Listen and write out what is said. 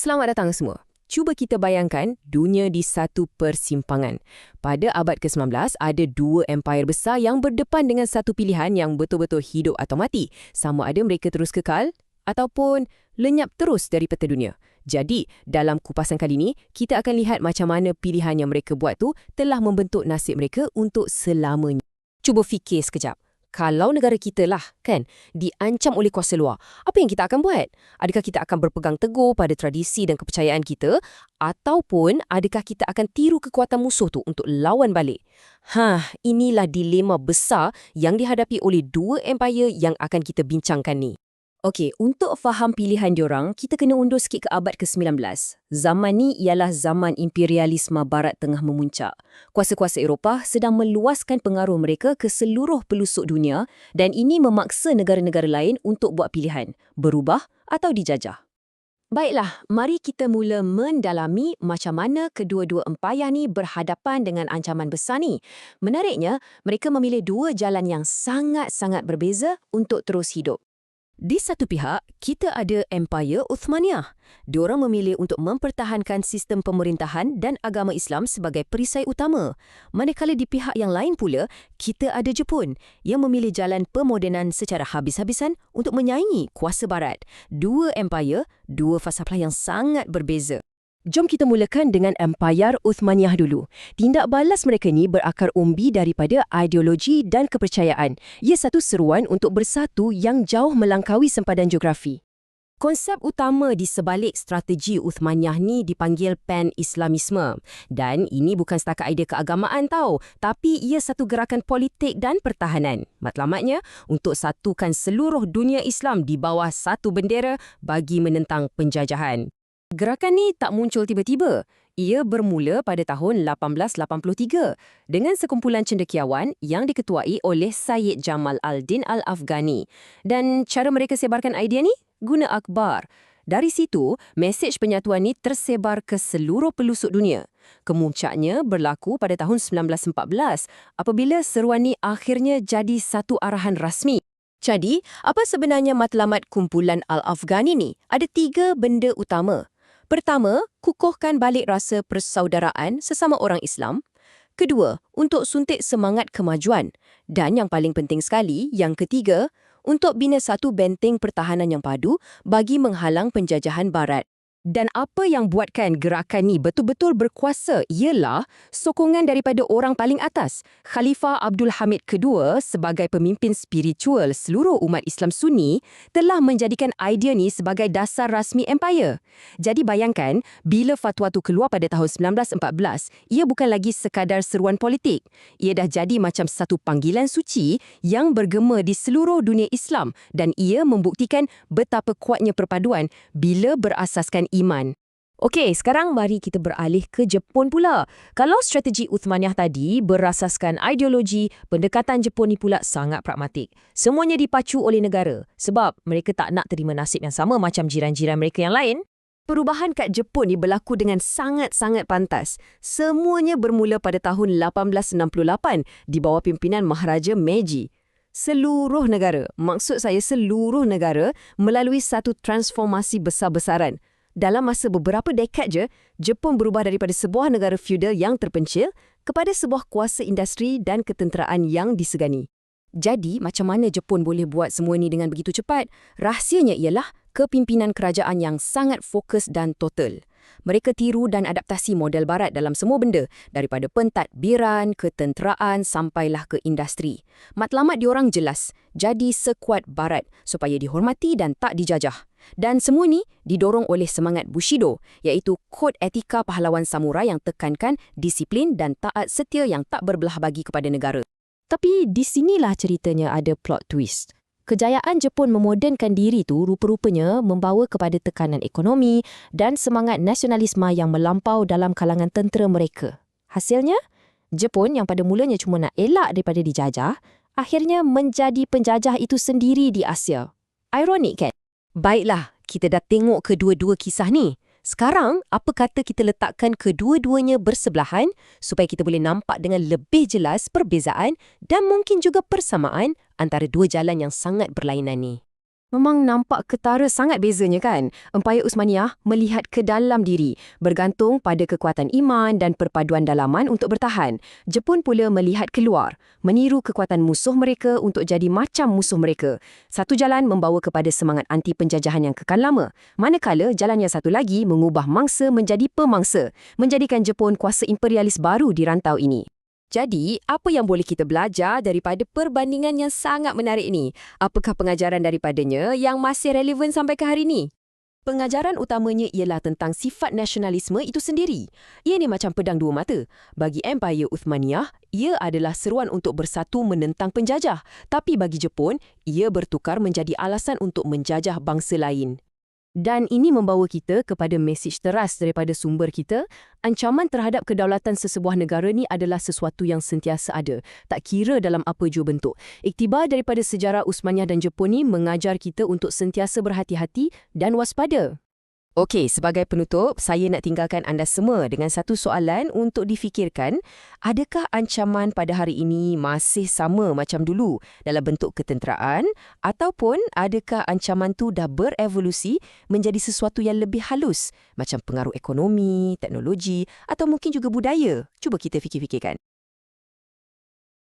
Selamat datang semua. Cuba kita bayangkan dunia di satu persimpangan. Pada abad ke-19, ada dua empire besar yang berdepan dengan satu pilihan yang betul-betul hidup atau mati. Sama ada mereka terus kekal ataupun lenyap terus dari peta dunia. Jadi, dalam kupasan kali ini, kita akan lihat macam mana pilihan yang mereka buat tu telah membentuk nasib mereka untuk selamanya. Cuba fikir sekejap kalau negara kita lah, kan, diancam oleh kuasa luar, apa yang kita akan buat? Adakah kita akan berpegang teguh pada tradisi dan kepercayaan kita? Ataupun adakah kita akan tiru kekuatan musuh tu untuk lawan balik? Hah, inilah dilema besar yang dihadapi oleh dua empire yang akan kita bincangkan ni. Okey, untuk faham pilihan diorang, kita kena undur sikit ke abad ke-19. Zaman ni ialah zaman imperialisme barat tengah memuncak. Kuasa-kuasa Eropah sedang meluaskan pengaruh mereka ke seluruh pelusuk dunia dan ini memaksa negara-negara lain untuk buat pilihan, berubah atau dijajah. Baiklah, mari kita mula mendalami macam mana kedua-dua empayar ni berhadapan dengan ancaman besar ni. Menariknya, mereka memilih dua jalan yang sangat-sangat berbeza untuk terus hidup. Di satu pihak, kita ada Empire Uthmaniyah. Diorang memilih untuk mempertahankan sistem pemerintahan dan agama Islam sebagai perisai utama. Manakala di pihak yang lain pula, kita ada Jepun yang memilih jalan pemodenan secara habis-habisan untuk menyaingi kuasa barat. Dua empire, dua fasaflah yang sangat berbeza. Jom kita mulakan dengan Empayar Uthmaniyah dulu. Tindak balas mereka ni berakar umbi daripada ideologi dan kepercayaan. Ia satu seruan untuk bersatu yang jauh melangkaui sempadan geografi. Konsep utama di sebalik strategi Uthmaniyah ni dipanggil pan-Islamisme. Dan ini bukan setakat idea keagamaan tau, tapi ia satu gerakan politik dan pertahanan. Matlamatnya, untuk satukan seluruh dunia Islam di bawah satu bendera bagi menentang penjajahan. Gerakan ni tak muncul tiba-tiba. Ia bermula pada tahun 1883 dengan sekumpulan cendekiawan yang diketuai oleh Syed Jamal al-Din al-Afghani. Dan cara mereka sebarkan idea ni? Guna akhbar. Dari situ, mesej penyatuan ni tersebar ke seluruh pelusuk dunia. Kemuncaknya berlaku pada tahun 1914 apabila seruan ni akhirnya jadi satu arahan rasmi. Jadi, apa sebenarnya matlamat kumpulan Al-Afghani ni? Ada tiga benda utama. Pertama, kukuhkan balik rasa persaudaraan sesama orang Islam. Kedua, untuk suntik semangat kemajuan. Dan yang paling penting sekali, yang ketiga, untuk bina satu benteng pertahanan yang padu bagi menghalang penjajahan barat. Dan apa yang buatkan gerakan ni betul-betul berkuasa ialah sokongan daripada orang paling atas. Khalifah Abdul Hamid II sebagai pemimpin spiritual seluruh umat Islam Sunni telah menjadikan idea ni sebagai dasar rasmi empire. Jadi bayangkan, bila fatwa tu keluar pada tahun 1914, ia bukan lagi sekadar seruan politik. Ia dah jadi macam satu panggilan suci yang bergema di seluruh dunia Islam dan ia membuktikan betapa kuatnya perpaduan bila berasaskan iman. Okey, sekarang mari kita beralih ke Jepun pula. Kalau strategi Uthmaniyah tadi berasaskan ideologi, pendekatan Jepun ni pula sangat pragmatik. Semuanya dipacu oleh negara sebab mereka tak nak terima nasib yang sama macam jiran-jiran mereka yang lain. Perubahan kat Jepun ni berlaku dengan sangat-sangat pantas. Semuanya bermula pada tahun 1868 di bawah pimpinan Maharaja Meiji. Seluruh negara, maksud saya seluruh negara, melalui satu transformasi besar-besaran – dalam masa beberapa dekad je, Jepun berubah daripada sebuah negara feudal yang terpencil kepada sebuah kuasa industri dan ketenteraan yang disegani. Jadi, macam mana Jepun boleh buat semua ini dengan begitu cepat? Rahsianya ialah kepimpinan kerajaan yang sangat fokus dan total. Mereka tiru dan adaptasi model barat dalam semua benda, daripada pentadbiran, ketenteraan sampailah ke industri. Matlamat diorang jelas, jadi sekuat barat supaya dihormati dan tak dijajah. Dan semua ini didorong oleh semangat Bushido, iaitu kod etika pahlawan samurai yang tekankan disiplin dan taat setia yang tak berbelah bagi kepada negara. Tapi di sinilah ceritanya ada plot twist. Kejayaan Jepun memodernkan diri tu rupa-rupanya membawa kepada tekanan ekonomi dan semangat nasionalisme yang melampau dalam kalangan tentera mereka. Hasilnya, Jepun yang pada mulanya cuma nak elak daripada dijajah, akhirnya menjadi penjajah itu sendiri di Asia. Ironik kan? Baiklah, kita dah tengok kedua-dua kisah ni. Sekarang, apa kata kita letakkan kedua-duanya bersebelahan supaya kita boleh nampak dengan lebih jelas perbezaan dan mungkin juga persamaan antara dua jalan yang sangat berlainan ni. Memang nampak ketara sangat bezanya kan? Empayar Usmaniyah melihat ke dalam diri, bergantung pada kekuatan iman dan perpaduan dalaman untuk bertahan. Jepun pula melihat keluar, meniru kekuatan musuh mereka untuk jadi macam musuh mereka. Satu jalan membawa kepada semangat anti penjajahan yang kekal lama, manakala jalan yang satu lagi mengubah mangsa menjadi pemangsa, menjadikan Jepun kuasa imperialis baru di rantau ini. Jadi, apa yang boleh kita belajar daripada perbandingan yang sangat menarik ini? Apakah pengajaran daripadanya yang masih relevan sampai ke hari ini? Pengajaran utamanya ialah tentang sifat nasionalisme itu sendiri. Ia ni macam pedang dua mata. Bagi Empire Uthmaniyah, ia adalah seruan untuk bersatu menentang penjajah. Tapi bagi Jepun, ia bertukar menjadi alasan untuk menjajah bangsa lain. Dan ini membawa kita kepada mesej teras daripada sumber kita, ancaman terhadap kedaulatan sesebuah negara ni adalah sesuatu yang sentiasa ada, tak kira dalam apa jua bentuk. Iktibar daripada sejarah Usmaniyah dan Jepun ni mengajar kita untuk sentiasa berhati-hati dan waspada. Okey, sebagai penutup, saya nak tinggalkan anda semua dengan satu soalan untuk difikirkan. Adakah ancaman pada hari ini masih sama macam dulu dalam bentuk ketenteraan? Ataupun adakah ancaman tu dah berevolusi menjadi sesuatu yang lebih halus macam pengaruh ekonomi, teknologi atau mungkin juga budaya? Cuba kita fikir-fikirkan.